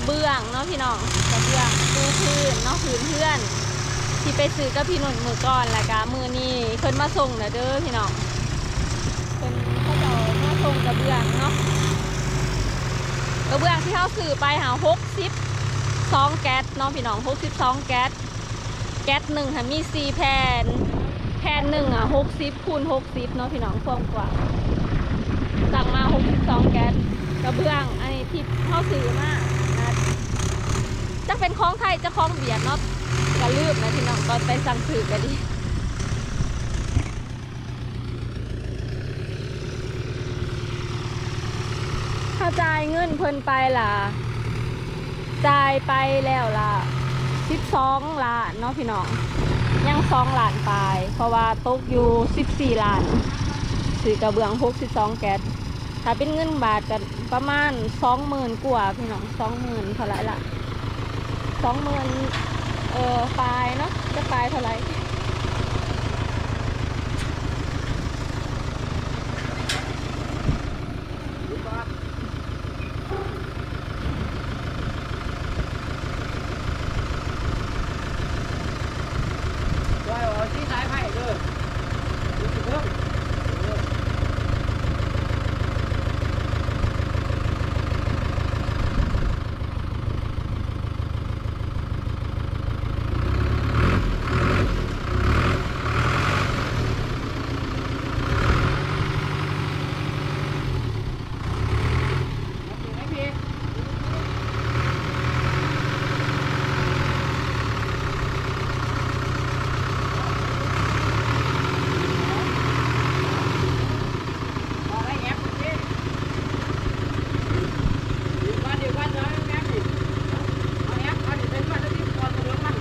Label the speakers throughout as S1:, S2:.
S1: ระเบื้องเนาะพี่น้องกระเบื้องปูพื้นเนาะพื้นเพื่อนที่ไปซื้อกับพี่หนุ่นมือก่อนแล้วก็มือนี้เพิ่นมาส่งนะเด้อพี่น้องเพิ่นเขาจะมาส่งกระเบื้องเนาะกระเบื้องที่เขาซื้อไปหาหกสิบสองแก๊สเนาะพี่น้องหกสิบสองแก๊สแก๊สหนึ่งค่ะมีสี่แผ่นแผ่นหนึ่งอะหกสิบคูณหกสิบเนาะพี่น้องความกว้าสั่งมาหกสิบสองแก๊สกระเบื้องอันนี้ที่เขาซื้อมา จะเป็นของไทยจะของเวียดเนาะก็ลืมนะพี่น้องตอนไปสั่งถือกันดิถ้าจ่ายเงินเพิ่นไปล่ะจ่ายไปแล้วล่ะสิบสองล้านเนาะพี่น้องยังสองล้านไปเพราะว่าตกอยู่สิบสี่ล้านซื้อกระเบื้องหกสิบสองแก๊สถ้าเป็นเงินบาทกันประมาณสองหมื่นกว่าพี่น้องสองหมื่นเท่าไหร่ละ สองหมื่นเออปลายเนาะจะปลายเท่าไหร่
S2: ว่าเอาที่สายไผ่เด้อดูสิเด้อเออ เอาไว้แอบดูสิดีกว่าดีกว่าเนาะแอบดิเอาแอบเอาดิเป็นว่าจะที่ก่อนตัวมัน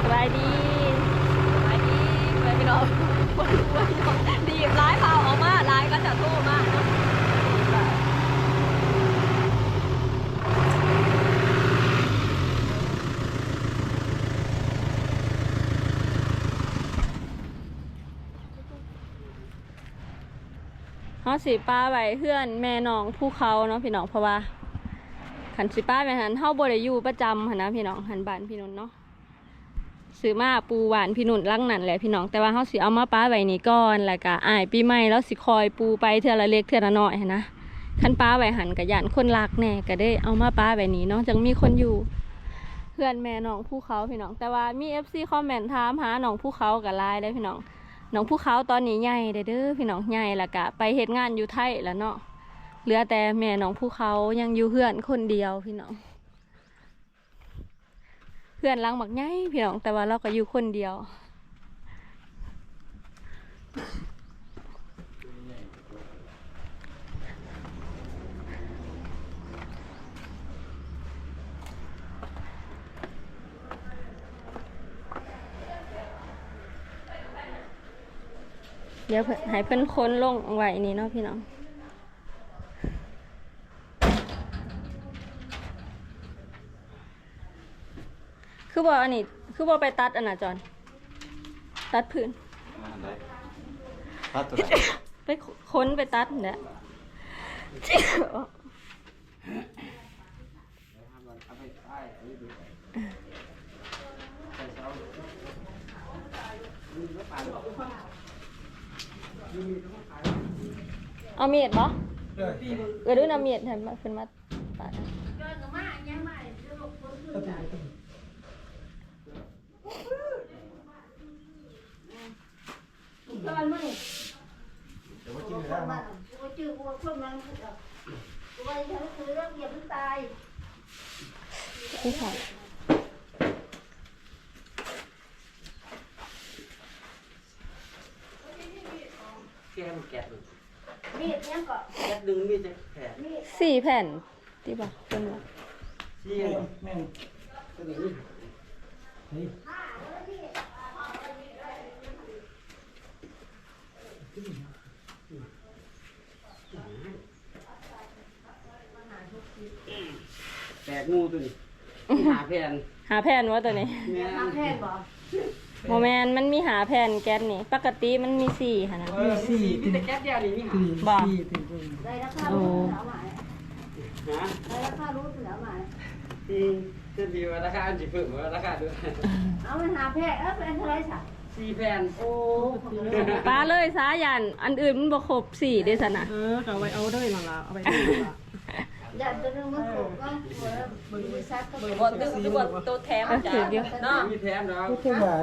S1: สบายดีสบายดีสบายพี่น้องวันวันน้องดีบร้ายพาออกมาร้ายก็จะโทษมากเนาะเขาสีป้าไว้เพื่อนแม่น้องภูเขาเนาะพี่น้องเพราะว่าขันสีป้าไปหันเท่าบริยูประจำหันนะพี่น้องหันบ้านพี่นนท์เนาะซื้อมาปูหวานพี่นุ่นลังนั่นแหละพี่น้องแต่ว่าเขาสิเอามาป้าไว้นี่ก่อนแล้วก็อายปีใหม่แล้วสิคอยปูไปเทื่อละเล็กเทื่อละน้อยนะคันป้าไว้หันกับยานคนรักแน่ก็ได้เอามาป้าไว้นี่เนาะจังมีคนอยู่เพื่อนแม่น้องภูเขาพี่น้องแต่ว่ามีเอฟซีคอมเมนต์ถามหาน้องภูเขากับไลน์ได้พี่น้อง น้องภูเขาตอนนี้ใหญ่เด้อเด้อพี่น้องใหญ่ละกะ ไปเหตุงานอยู่ไทยแล้วเนาะเหลือแต่แม่น้องภูเขายังอยู่เพื่อนคนเดียวพี่น้องเพื่อนรังบักใหญ่พี่น้องแต่ว่าเราก็อยู่คนเดียว เดี๋ยวเพิ่นให้เพิ่นค้นลงไว้นี่เนาะพี่น้องคือบอกอันนี้คือบอกไปตัดอันน่ะจอนตัดพื้น
S3: อ่าได้ตัดตัวไหน
S1: ไปค้นไปตัดเนี่ย
S2: เอาไปใต้เอาไปดูใส่เสาดูแล้วป่าด้วย
S1: เอาเมียดบ่เออดูน้ำเมียดเห็นมาขึ้นมาตัดอะ
S4: ตอนมึง
S3: เดี๋ยวมากินเลยนะ
S4: กูจืดกูเพิ่มมันกูไปฉันคือเรื่องอย่าเพิ่งตาย
S1: ผู้ชาย
S2: แก้มแกะดู
S4: มีดยังก็
S2: แก๊สดึงมีดจะแผล
S4: มีด
S1: สี่แผ่นที่บอกเป็นว่า
S2: ชี้แม่นตัวนี้นี่แตกงูตัวนี้หาแผ่น
S1: หาแผ่นว่าตัวนี้
S2: แม่
S4: ทำแพงบ่
S1: โมแมนมันมีหาแผ่นแก๊สนี่ ปกติมันมีสี่ค่ะนะ
S2: เออสี่มีแต่แก๊สเดียวนี่มีหา
S1: บอก
S4: ได้ราคารู้เสือหมา
S2: ฮะ
S4: ได้ราคารู้เสือมา
S2: อืมจะดีว่าราคาอันสิเพิ่มว่าราคาด้วย
S4: เอามันหาแพงเออเป็นเท่าไรสัก
S2: สี่แผ่น
S4: โอ้
S1: ป้าเลยสายันอันอื่นมันบ่ครบสี่เด้สนะ
S5: เออเอาไว้เอาด้วยนั่นล่ะเอาไว้ด้วยนั่นล่ะ
S4: ยันตัวนึงมันถูกก็บริษัทก็บริ
S5: บ่
S4: ษัท
S5: ตึ้งหรือว่าตัวแถม
S1: เออถือเดียว
S2: เนาะมีแถม
S3: เนาได้คิดว่า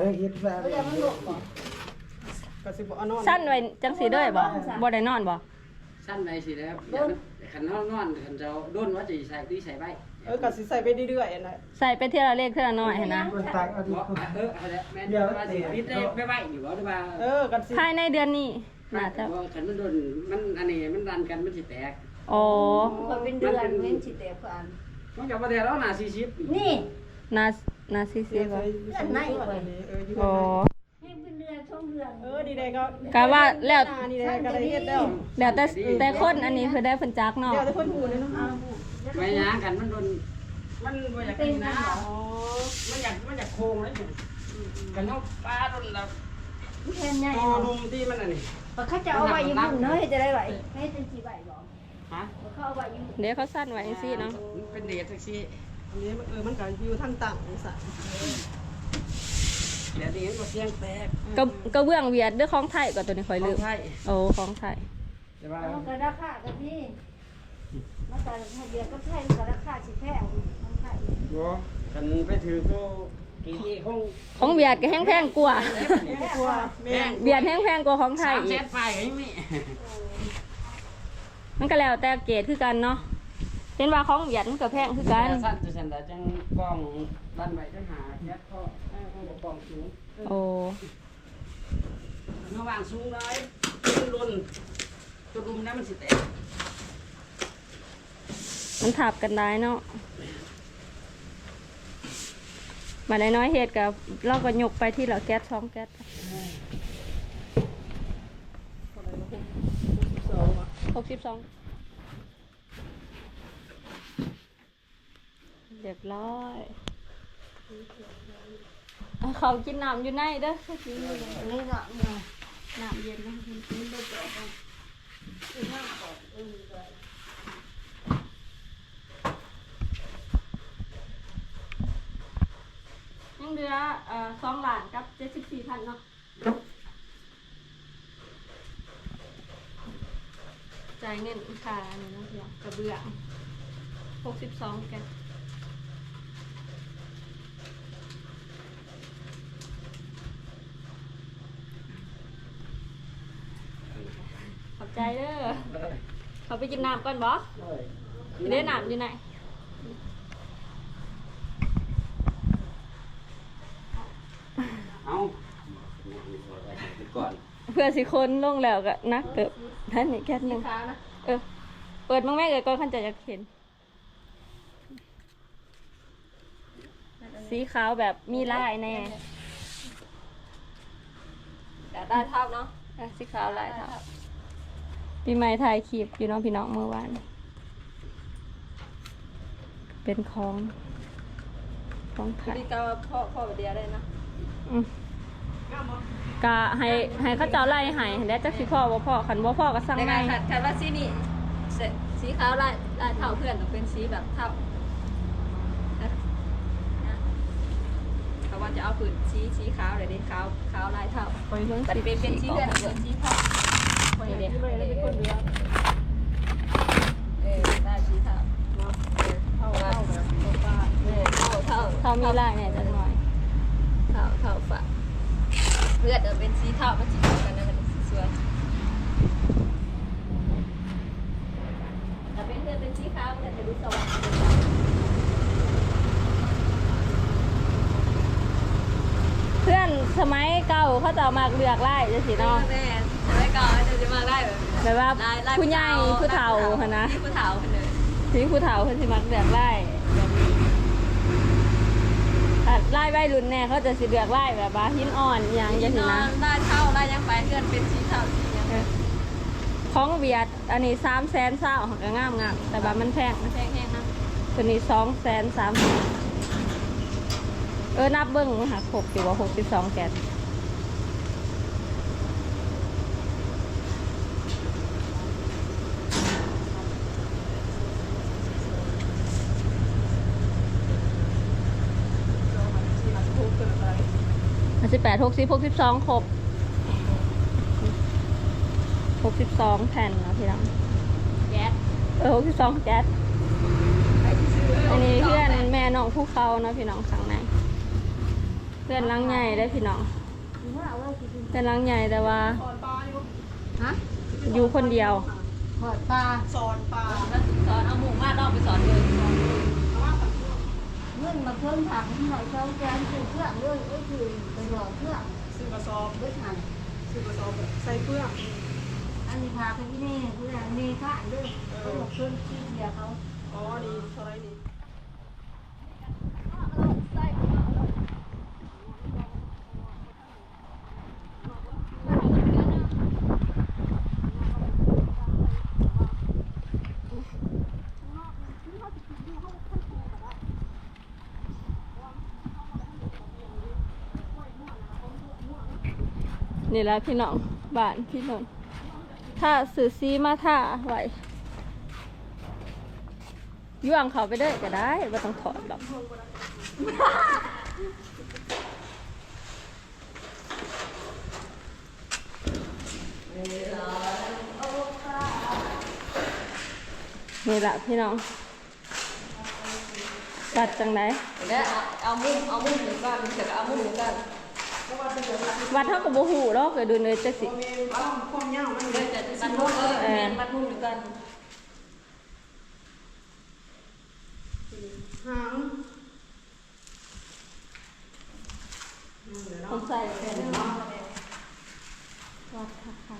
S4: เดี๋ยวมันหลบก่อน
S5: ก็สิบ่เอานอน
S1: สั้นไว้จังสีเด้อบ่บ่ได้นอนบ่
S2: สั้นไปสิแล้ว ขันนอนนอนขันเจ้าด้นว่าจะใส่ตีใส่ใบ
S5: เออก็สิใส่ไปเรื่อยๆน่ะ
S1: ใส่ไปเท่าละเลขเท่าละน้อยเห็นนะ
S3: มันตักเอาดี
S2: บอก
S3: กว่า
S2: เอออะไรแม่นว่าสิพิษได้ไปใบอยู่ว่าหรือว่า
S5: เออก็สิ
S1: ภายในเดือนนี้น่าจะ
S2: ว่าขันมันโดนมันอันนี้มันดันกันมันสิแตก
S1: โอ้
S4: คนเป็นเดือนเว้นสิเตะกัน
S2: มันกับประเดี๋ยวเราหนาสี่สิบ
S4: นี่
S1: นานาซิซิบ่
S5: เอออยู่
S1: โอ้
S4: ให้เป็นเดือน ช่วงเดือน
S5: เออดีได้ก็
S1: กะว่าแล้ว
S5: ดีได้ก็ได้เฮ็ดแล้ว
S1: แล้วแต่แต่คนอันนี้คือได้เพิ่นจักเนาะ
S5: เดี๋ยวแต่คนหูเลยเนาะ
S2: ไม่ยางกันมันโดนมันว่าอยากกินนะมันอยากมันอยากโค้งเลยกันเขาปลาโดนเรา
S4: แค่ใหญ่
S2: อ๋อลุมที่มันอันนี้
S4: เขาจะเอาไว้อยู่บุ่นเนาะจะได้ไหวให้เป็นกี่ใบบ่
S2: ฮะ
S4: เขาเอาไว้อยู่
S1: เดี๋ยวเขาสั้นไว้จังซี่เนาะ
S2: มันเป็นเดทแท็กซี่
S5: อันนี้เออมันก็อยู่ทางต่างนี่ซะ
S2: เดี๋ยวนี้ก็เสียงแตก
S1: ก็ก็เบื้องเวียดเด้อของไทยก็ตัวนี้ค่อยลืม
S2: ใช่
S1: โอ้ของไทย
S2: แต่ว่า
S4: มันก็ราคากันที่มันก็ถ้าเดือนก็ใช่ก็ราคาสิแพงมันไทย
S2: กันไปถือก็กี่ห้อง
S1: ของเวียดก็แห้งแพงกว่า
S5: กลัวแม่ง
S1: เวียดแห้งแพงกว่าของไท
S2: สายม
S1: อี
S2: เซ
S1: ก
S2: ตไฟก็ยังมี
S1: มันก็แล้วแต่เกรดคือกันเนาะเห็นว่าของเวียดมันก็แพงคือกัน
S2: สั้นจะสันดาจังกล้องดันใบจังหาแก๊สก็ก ล้องสูง
S1: โอ้
S2: ระหว่างสูงเลยขึ้นรุนจุดรุมนั้นมันสิแตก
S1: มันทับกันได้เนาะมาได้น้อยๆเฮ็ดกับเราก็ยกไปที่ละแก๊สสองแก๊ส
S5: สองอะ
S1: หกสิบสองเรียบร้อย เขากินน้ำอยู่ในเด้อกินอยู่ใน
S4: นี่เนาะเนี่ย
S1: น้ำเย็นนะยังเหลือเอ่อสองล้านกับเจ็ดสิบสี่พันเนาะจ่ายเงินอีกค่าอันนี้เนาะพี่น้องกระเบื้องหกสิบสองแกนขอบ ใจเด้อเขาไปกินน้ำก่อนบอสเด้น้ำอยู่ไหน
S2: เอาก่อน
S1: เพื่อสิคนลงแล้วก็นักเติบท่านนี่แค่หนึ่งเออ เปิดมั้งแม่เกิดก่อนขันจะอยากเห็น สีขาวแบบมีลายแน่
S5: แต่ตาเท่าเนาะ
S1: อะสีขาวลายเทา ปีใหม่ถ่ายคลิปอยู่เน้องพี่น้องเมื่อวาน เป็นของของไทย
S5: ดีก็พ่อพ่อเดียวได้นะ
S1: อืมกะให้ให้เขาเจ้าไล่ให้แล้วจักสิพ่อบ่พ่อคันบ่พ่อก็สั่ง
S5: ใน
S1: ใหม่
S5: การขัดขัดว่าสีนี่สีขาวลายลายเท่าเพื่อนต้องเป็นสีแบบเท่าเขาว่าจะเอาผืนสีสีขาวเลยดิขาวขาวลายเท่า
S1: ไปเบิ่ง
S5: ปฏิเป็นเป็นสีเลือดเป็นสีเท่า
S1: นี่เด้
S5: เออได้สีเท่าเท่าเท่าแบบฟ้าเท่าเท่า
S1: มีลายแน่จักหน่อย
S5: เท่าเท่าฟ้าเลือดเป็นสีเท่ามันสีเท่ากันนะมันสีสวยแต่เป็นเลือดเป็นสีขาวมันจะดูสว่าง
S1: เพื่อนสมัยเก่าเขาจะมากเลือกไล่จังซี่เนาะ
S5: แม่สมัย ก่อนจะจะมาได้แบบ
S1: แบบว่า
S5: ไล่ไล่
S1: ผู้ใหญ่ผู้เฒ่าหั่นนะ
S5: ผู้เฒ่าคนเลย
S1: นี่ผู้เฒ่าเพิ่นสิมักเลือกไล่แบบนี้ถ้าไล่ใบรุ่นแน่เขาจะสิเลือกไล่แบบว่าหินอ่อนอหย่างจัง
S5: น
S1: ซี่
S5: อ
S1: นะ
S5: นได้เท่าได้ยังไปเพื่อนเป็นสีเท่าสียัง
S1: เออของเวียดอันนี้3 0 0 0 0 0เศร้าก็งามงามแต่ว่ามันแพงนะ
S5: แห้งนะ
S1: ตัวนี้2 0 0 0 0 3เออนับเบิ่งหาครบอยู่ว่า62แกนอัน สิบแปดหกสิบหกสิบสองครบหกสิบสองแผ่นนะพี่น้อง
S5: แก๊ส
S1: เออหกสิบสองแก๊สอันนี้เพื่อนแม่น้องผู้เขาเนาะพี่น้องข้างในเพื่อนหลังใหญ่ได้อพี่น้อง
S4: หรือว่าเอาไว้กิน
S1: เพื่อนหลังใหญ่แต่ว่า
S4: ฮะ
S1: อยู่คนเดียว
S4: ทอดปลา
S5: สอนสอนเอาหมูมาดอกไปสอนเลย
S4: เงื่อ นมาเพิ่มผักหน่อยเช้าแกงคือเครื่องเลยก็คือไปหล่อเครื่อง
S6: ซื้อกระสอบ
S4: ด้วยทาง
S6: ซื้อกระสอบใส่เฟื่อง
S4: อันนี้พาไปที่นี่คืออะไรเมฆาด้วยเขาบอกเพิ่มที่เดียวเขา
S6: อ๋อนี่เท่าไรนี่
S1: นี่แหละพี่น้องบ้านพี่นนท์ถ้าสื่อซีมาท่าไหวย่วงเขาไปเด้ก็ได้ไม่ต้องถอดหรอกนี่แหละพี่น้องตัดจังไหน
S5: แล้วเอามุ้งเอามุ้งหนึ่งก้อนเสร็จเอามุ้งหนึ่งก้อน
S1: วัดเท่ากับโบหูหรอกเกิดดูเลยจักสิ
S6: ความยาวมัน
S5: เดี๋ยวจะบัดมุ้งเออแม่นบัดมุ้งหนึ่งก้อน
S6: หาง
S1: ผมใส่แค่นี้เนาะวัดค่ะค่ะ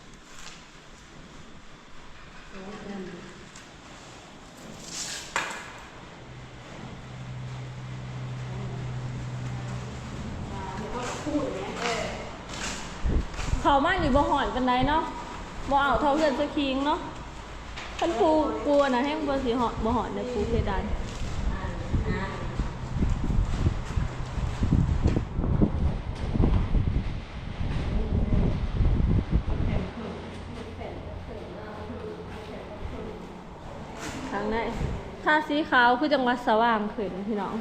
S1: เขามาอยู่บ่หอนกันไดเนาะบ่เอาเท่าเพื่อนสคิงเนาะท่านครูกลัวนะให้บ่สิหอนบ่หอนเด้อครูเพดานทางในถ้าสีขาวคือจังหวัดสว่างขึ้นพี่น้อง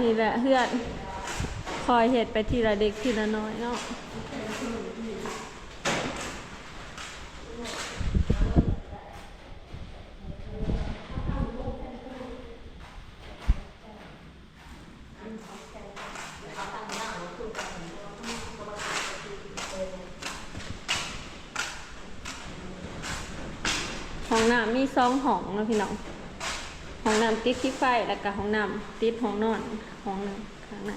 S1: นี่แหละเพื่อน คอยเหตุไปทีละเด็กทีละน้อยเนาะห้องน้ำมีสองห้องเนาะพี่น้องห้องน้ำติดที่ไฟแล้วก็ห้องน้ำติดห้องนอนห้องหนึงข้างใน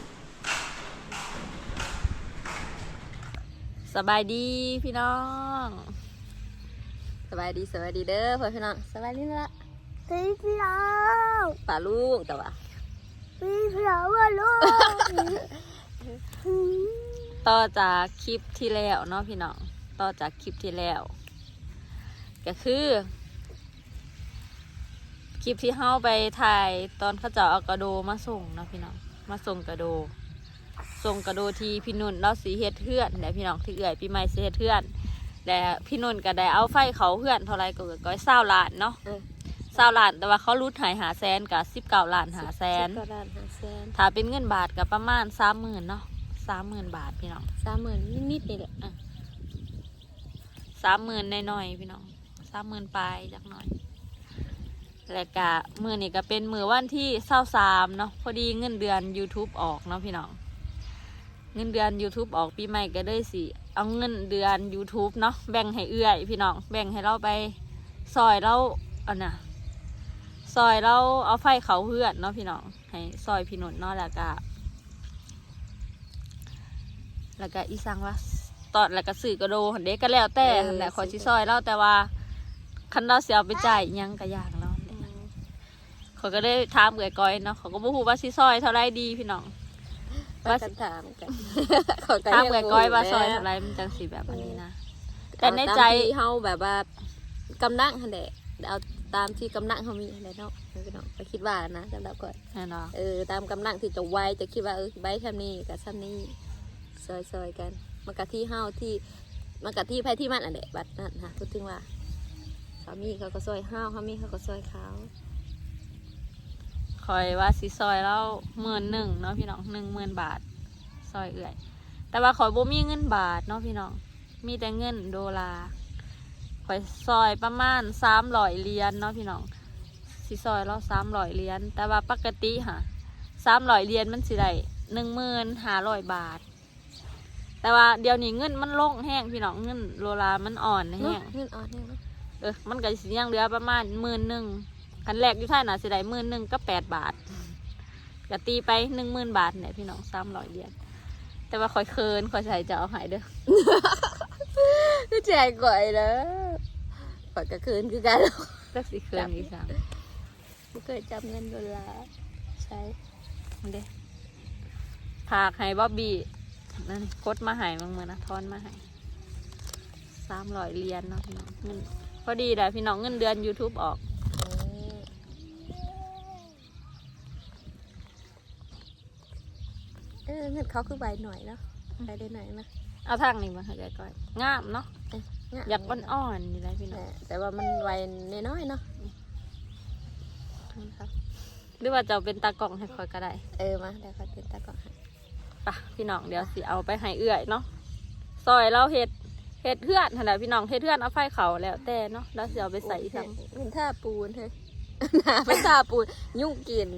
S1: สบายดีพี่น้อง
S5: สบายดีสบายดีเด้อพ่อพี่น้องสบายดีละ
S4: พี่พี่น้อง
S5: ป่าลูกแต่ว่า
S4: พี่พี่น้องว่าลูก
S1: ต่อจากคลิปที่แล้วเนาะพี่น้องต่อจากคลิปที่แล้ว ก็คือคลิปที่เฮาไปถ่ายตอนเขาเจะเอากระโดมาส่งเนาะพี่น้องมาส่งกระโด ส่งกระโดที่พี่นุ่นเราสีเฮ็ดเทือนและพี่น้องที่เอื่อยปีใหม่สีเฮ็ดเทือนและพี่นุ่นก็ได้เอาไฟเขาเพื่อนเท่าไรก็ก้อยเศร้าล้านเนาะ
S5: เออ
S1: เศร้าล้านแต่ว่าเขารูดหายหาแสนกับสิบเก้าล้านหาแสน
S5: สิบกว่าล้านห้าแสน
S1: ถ้าเป็นเงินบาทกับประมาณสามหมื่นเนาะสามหมื่นบาทพี่น้อง
S5: สามหมื่นนิดๆนี่แหละ
S1: สามหมื่นน้อยๆพี่น้องสามหมื่นปลายจักหน่อยแล้วก็มือนี่ก็เป็นมือวันที่เศร้าสามเนาะพอดีเงินเดือน YouTube ออกเนาะพี่น้อง เงินเดือน YouTube ออกปีใหม่ก็ได้สิ เอาเงินเดือน YouTube เนาะแบ่งให้เอื้อย พี่น้องแบ่งให้เราไปซอยเราอันน่ะซอยเราเอาไฟเขาเพื่อนเนาะพี่น้องให้ซอยพี่นนท์เนาะแล้วก็แล้วก็อีสังว่าตอนแล้วก็ซื้อกระโดหันเด็กก็แล้วแต่หั่นแหละขอชิซอยเล่าแต่ว่าคันเราเสียเอาไปจ่ายอิหยังก็อยากเราเขาก็ได้ถามเกยก้อยเนาะเขาก็บอกว่าชิซอยเท่าไรดีพี่น้อง
S5: ว่ากันถามกันเขาก็
S1: ถามเกยก้อยว่า
S5: แล้
S1: ซอยเท่าไรมันจังสีแบบอันนี้นะแต่ในใจ
S5: เอาตามที่เฮาแบบว่ากำลังหั่นแหละเอาตามที่กำลังเฮามีหั่นแหละเนาะพี่น้องก็คิดว่านะสำหรับก่อน
S1: แน่นอน
S5: เออตามกำลังที่จะไวจะคิดว่าเออใบทำนี่กับซ้ำนี่ซอยๆกันมันกับที่เฮาที่มันกับที่ไผที่มันอันเดะบัดนั่นค่ะพูดถึงว่าสามีเขาก็ซอยห้าวเขามีเขาก็ซอยเขา
S1: คอยว่าสิซอยแล้วหมื่นหนึ่งเนาะพี่น้องหนึ่งหมื่นบาท ซอยเอื่อย แต่ว่าขอยบ่มีเงินบาทเนาะพี่น้อง มีแต่เงินโดลาร์ขอยซอยประมาณสามร้อยเหรียญเนาะพี่น้อง สิซอยแล้วสามร้อยเหรียญ แต่ว่าปกติค่ะสามร้อยเหรียญมันสิได้หนึ่งหมื่นห้าร้อยบาท แต่ว่าเดี๋ยวนี้เงินมันลงแห้งพี่น้องเงินโดลาร์มันอ่อน
S5: เนาะ
S1: แห้ง
S5: เงินอ่อนเนี่ยเนาะ
S1: เออมันก็สิยังเหลือประมาณหมื่นหนึ่ง คันแรกอยู่ไทยน่ะสิได้หมื่นหนึ่งก็แปดบาทก็ตีไปหนึ่งหมื่นบาทเนี่ยพี่น้องสามร้อยเหรียญแต่ว่าคอยเคินคอยใส่จะเอาใหายเด้อ
S5: คือแจกก่อยเด้อก่อยก็คืนคือกัน
S1: จักสิเคินอีสาม
S5: ไม่เคยจำเงินดอลลาร์ใช้
S1: เด้ผากให้บ๊อบบี้นั่นกดมาใหายบางมือนะทอนมาใหายสามร้อยเหรียญเนาะพี่น้องเงินพอดีแหละพี่น้องเงินเดือน YouTube ออก
S5: เออเงินเขาคือใบหน่อยเนาะใบได้หน่อยนะ
S1: เอาทางนี้มาให้ได้ก่อนงามเนาะ
S5: เะงะ
S1: อยากอ่อนๆนี่แหละพี่น้อง
S5: แต่แต่ว่ามันใบน้อยๆเนาะครับ
S1: หรือว่าจะเอาเป็นตากล่องให้คอยก็ได้
S5: เออมาเดี๋ยวเขาเป็นตาก่อนให้
S1: ปะพี่น้องเดี๋ยวสิเอาไปให้เอื่อยเนาะซอยเราเห็ดเห็ดเพื่อนขนาดพี่น้องเห็ดเพื่อนเอาไฟเขาแล้วแต่เนาะแล้วสิเอาไปใส่ทาง
S5: เป็นท่าปูนเฮ้ยหนาเป็นท่าปูนยุ่งกิน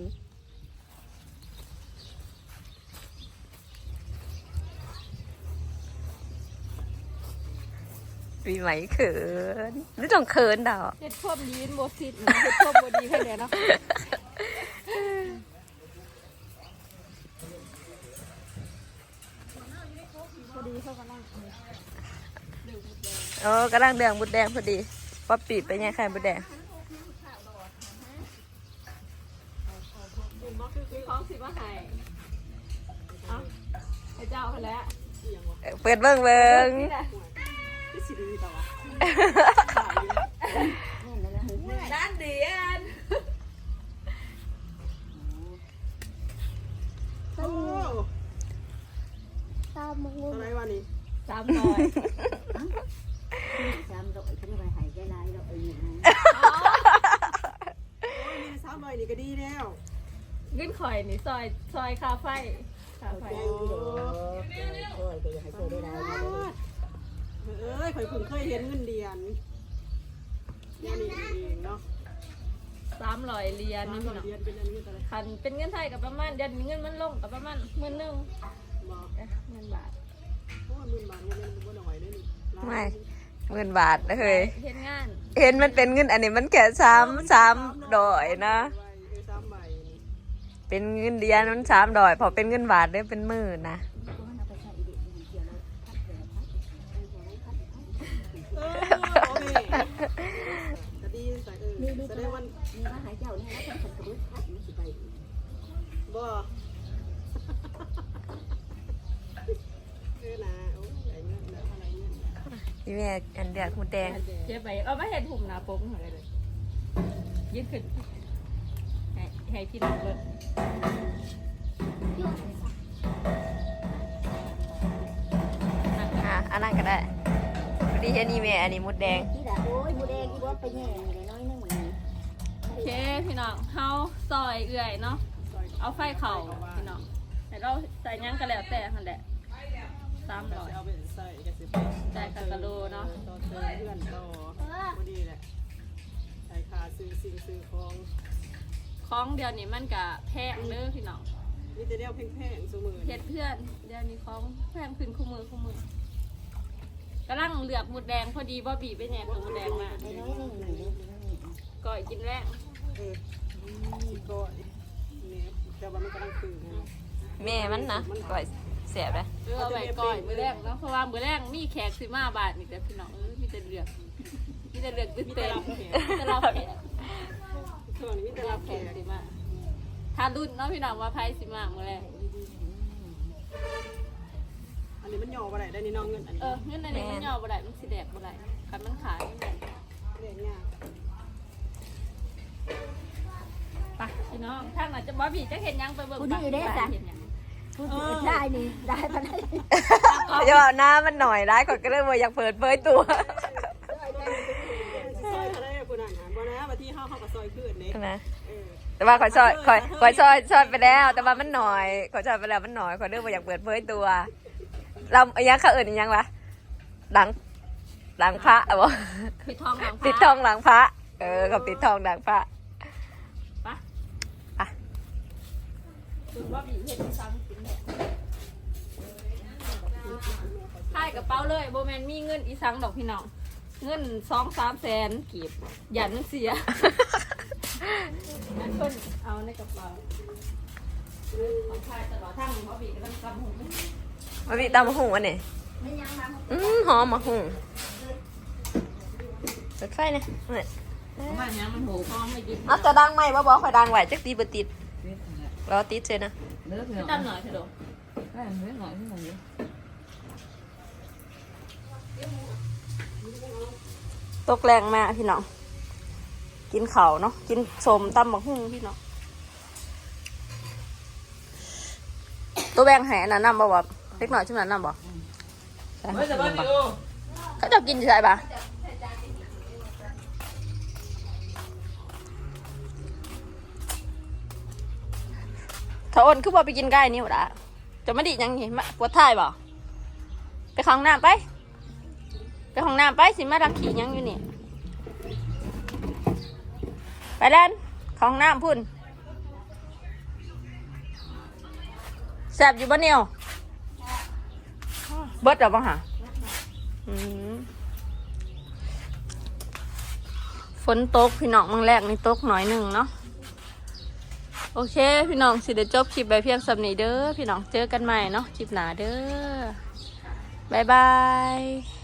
S5: ปีใหม่เขินไม่ต้องเขินดอก
S1: เห็ดควบดีนโบสิตเห็ดควบโบดีแค่เนี้ยเนาะพอดีเขากำลัง
S5: โอ้กำลังเดืองบุดแดงพอดีป๊อปปีไปยังไข่บุดแดง
S1: ซื้อของสิมาให้เอาให้เจ้าไปแล้ว
S5: เออเปิดเบิ้งเบิ้ง
S1: นี่แหละด้านเดียน
S6: โอ้
S4: ตามมึง
S6: อะไรวะนี่
S1: สามร้อย
S4: ตามดอกขึ้นไปหายใจลายดอกอื่น
S6: โอ้ยนี่สามร้อยนี่ก็ดีแล้ว
S1: ขึ้นข่อยนี่ซอยซอยคาไฟคาไฟ
S6: โอ้เอ้ย ข่อยเพิ่งเคยเห็นเงินเดือนเนี่ยนี่เองเนาะ
S1: สามร้อยเหรียญ
S6: สาม
S1: นี่
S6: ร้อย
S1: พี่น้อง
S6: เดือนเป็นอันนี้อะไร
S1: คันเป็นเงินไทยกับประมาณเดือนนี้เงินมันลงกับประมาณหมื่นหนึ่ง
S6: บอก
S1: เอ๊ะเงินบาท
S6: โอ้ยหมื่นบาทเงินเดือนมันบ่หน่อยเลยนี่ล้าน
S5: ไม่เงินบาทนะเฮ้ย
S1: เฮ็ดงาน
S5: เห็นมันเป็นเงินอันนี้มันแค่สามสามดอยนะ
S6: เออสามใบนี่
S5: เป็นเงินเดียนมันสามดอยพอเป็นเงินบาทได้เป็นหมื่นนะ
S6: เออโอเคก็ดีใส่เออแสดงว่า
S4: มีว่าหายเจ้าเนี่ยแล้วคนกระเบื้องพัดมันสิไป
S6: บ่เออนะโอ้ยไอ้เงินนะอะไรเงินนะ
S5: พี่แม่อันเดียกหมูแดง
S1: เจ๊ไปเอามาเห็ดหุ่มหนาปกหน่อยเลยยืดขึ้นให้ให้พี่น้องเลย
S5: อะอันนั้นก็ได้พอดีเห็นนี่แม่อันนี้หมดแดง
S4: ที่ด่าโอ้ยบูแดงอีบอสไปแย่เลยน้อยนึงเหมือน
S1: โอเคพี่น้องเฮาซอยเอื่อยเนาะ เอาไฟเข่าพี่น้องแต่เราใส่หยังก็แล้วแต่นั่นแหละสามร้อย
S6: เอาไปใส่กระสิบ
S1: จ่ายกับกะโลเนาะ
S6: ต่อเติมเพื่อนต่อพอดีแหละใส่ขาซื้อสิ่งซื้อของ
S1: ของเดียวนี้มันกะแพงเด้อพี่น้อง
S6: มีแต่เดียวแพงๆสมือ
S1: เฮ็ดเพื่อนเดี๋ยวนี้ของแพงขึ้นคู่มือคู่มือกำลังเลือกหมุดแดงพอดีบ่บีไปแหนกตัวหมุดแดงมา
S4: ไอ้น้อยนึงหนึ่งเดียว
S1: ก่อยกินแรง
S6: เออก็เนี่ย แต่ว่ามันกำลังคือ
S5: แม่มันนะก่อยแสบเลย
S1: เออเอาไว้ก่อยมื้อแรกเนาะเพราะว่ามื้อแรกมีแขกสิมาบาทนี่แต่พี่น้องเออมีแต่เลือกมีแต่เลือกตื่นเต้นมีแต่เราแขก
S6: ช่วงนี้มีแต่
S1: แต่
S6: รั
S1: เรา
S6: บ
S1: แข
S6: แข
S1: ก
S6: ก
S1: สิมาทานรุ่นเนาะพี่น้องว่าไผสิมามื้อแรก
S6: อันนี้มันย่อบ่ได้ได้นี่น้องเงินอัน
S1: เอ
S6: นี้
S1: อเงินอันนี้มันย่อบ่ได้มันสิแดกบ่ได้คันมันขายมันแดก
S6: เรียกง่าย
S1: ไปพี่น้องทางไหนจะบ่พี่จะเห็นหยังไปเบิ่ง
S4: ผู้นี้ได้
S1: จ้ะ
S4: จ้ะ
S1: เห็นหยัง
S4: ผู้ที่ได้นี่ได้ปานใด
S5: อย่าบอกหน้ามันหน่อยร้ายก่อนก็เลยว่าอยากเปิดเผยตัว
S6: ซอยอะไรอะคุณอ่านบ่นะว่าที่เฮาเฮาก็ซอยขึ้นเด้
S5: นะ
S6: เออ
S5: แต่ว่าขอซอยขอขอซอยซอยไปแล้ว แต่ว่ามันหน่อย ขอซอยไปแล้วมันหน่อยขอเรื่องว่าอยากเปิดเผยตัว เราอันยังเขาเอื่นอันยังวะหลัง หลังพระอะบ่
S1: ปิดทองหลังพระ
S5: ปิดทองหลังพระ เออกับปิดทองหลังพระ
S1: ไป
S5: อะ
S1: คุณว่าบีเห็นซ้ำกินเนี่ยถ่ายกระเป๋าเลยโบแมนมีเงินอีสังดอกพี่น้อง เงินสองสามแสนกีบหยันเสียนั่นคนเอาในกระเป๋าเออของถ่ายตลอดทั้งเพราะบีกำลังกำหู
S5: มาพี่ตามมาหุงอันนี้
S4: ไม่ยังมา
S5: อืมหอมมาหุงเปิดไฟเนี่ยเนี่ย
S1: มันยังมันหูพร้อมไม่ยิบ
S5: เอาจะดังไหมว่าบอกคอยดังไหวจักตีบติด รอติดเชยนะ
S1: ตั้งหน่อยเถอะ
S5: ตกแรงมากพี่น้องกินเขาวเนาะกินสมตำบักหุ่งพี่น้องตัวแบงแหน่ะน้ำบ่บ่เล็กหน่อยชุ่มน้ำน้ำบ่
S2: เฮ้ยแต่ว่าดิโอ
S5: เขาจะกินใช่ปะ ถ้าอ้นคือบ่ไปกินใกล้นี่หมดละจะไม่ดียังไงมาปวดท้ายบ่ไปห้องน้ำไป ไปห้องน้ำไปสิมาดักขี่ยังอยู่นี่ ไปเล่นเข้าห้องน้ำพุ่นแสบอยู่บ่เนียวเบิดหรอบ้างหะฝนตกพี่น้องมังแรกนี่ตกหน่อยหนึ่งเนาะ โอเค พี่น้องสิเดียวจบคลิปไปเพียงสำนีเด้อพี่น้องเจอกันใหม่เนาะคลิปหนาเด้อบ๊ายบาย